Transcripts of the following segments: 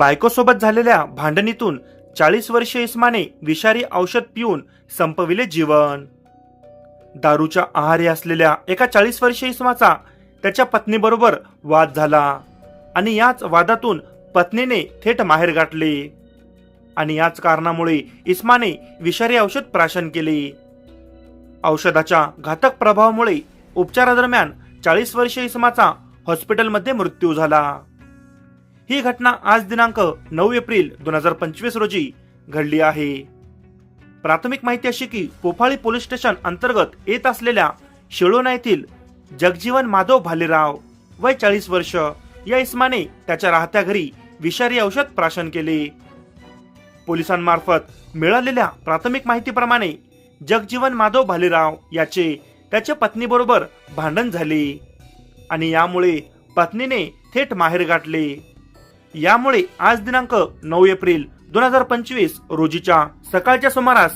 बायकोसोबत झालेल्या भांडणीतून चाळीस वर्षीय इस्माने विषारी औषध पिऊन संपविले जीवन. दारूच्या आहारी असलेल्या एका चाळीस वर्षीय इस्माचा त्याच्या पत्नीबरोबर वाद झाला आणि याच वादातून पत्नीने थेट माहेर गाठले आणि याच कारणामुळे इस्माने विषारी औषध प्राशन केले. औषधाच्या घातक प्रभावामुळे उपचारादरम्यान चाळीस वर्षीय इस्माचा हॉस्पिटलमध्ये मृत्यू झाला. ही घटना आज दिनांक नऊ एप्रिल दोन हजार पंचवीस रोजी घडली आहे. प्राथमिक माहिती अशी की पोफाळी पोलीस स्टेशन अंतर्गत येत असलेल्या शेळोना येथील जगजीवन माधव भालेराव वय चाळीस वर्ष या इसमाने त्याच्या राहत्या घरी विषारी औषध प्राशन केले. पोलिसांमार्फत मिळालेल्या प्राथमिक माहितीप्रमाणे जगजीवन माधव भालेराव याचे त्याच्या पत्नीबरोबर भांडण झाले आणि यामुळे पत्नीने थेट माहेर गाठले. यामुळे आज दिनांक नऊ एप्रिल दोन हजार पंचवीस रोजीच्या सकाळच्या सुमारास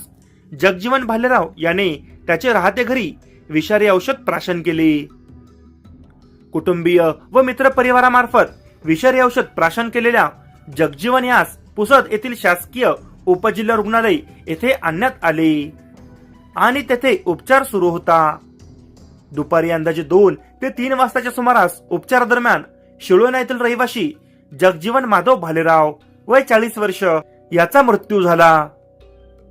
जगजीवन भालेराव याने त्याचे राहते घरी विषारी औषध प्राशन केले. कुटुंबीय व मित्र परिवारामार्फत विषारी औषध प्राशन केलेल्या जगजीवन यास पुसद येथील शासकीय उपजिल्हा रुग्णालय येथे आणण्यात आले आणि तेथे उपचार सुरू होता. दुपारी अंदाजे दोन ते तीन वाजताच्या सुमारास उपचारादरम्यान शिळोना येथील रहिवाशी जगजीवन माधव भालेराव वय चाळीस वर्ष याचा मृत्यू झाला.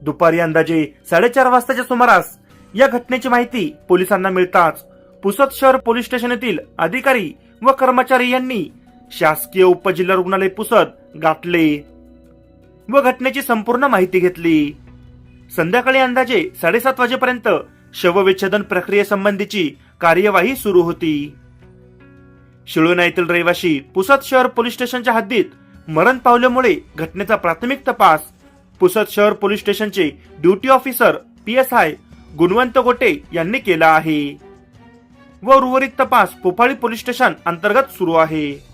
दुपारी अंदाजे साडेचार वाजताच्या सुमारास या घटनेची माहिती पोलिसांना मिळताच पुसद शहर पोलीस स्टेशन येथील अधिकारी व कर्मचारी यांनी शासकीय उपजिल्हा रुग्णालय पुसद गाठले व घटनेची संपूर्ण माहिती घेतली. संध्याकाळी अंदाजे साडेसात वाजेपर्यंत शवविच्छेदन प्रक्रियेसंबंधीची कार्यवाही सुरू होती. शिळोना येथील रहिवासी पुसद शहर पोलीस स्टेशनच्या हद्दीत मरण पावल्यामुळे घटनेचा प्राथमिक तपास. पुसद शहर पोलीस स्टेशनचे duty officer P S I Gunwant Gote यांनी केला आहे. व उर्वरित तपास पोफाळी पोलीस स्टेशन अंतर्गत सुरू आहे.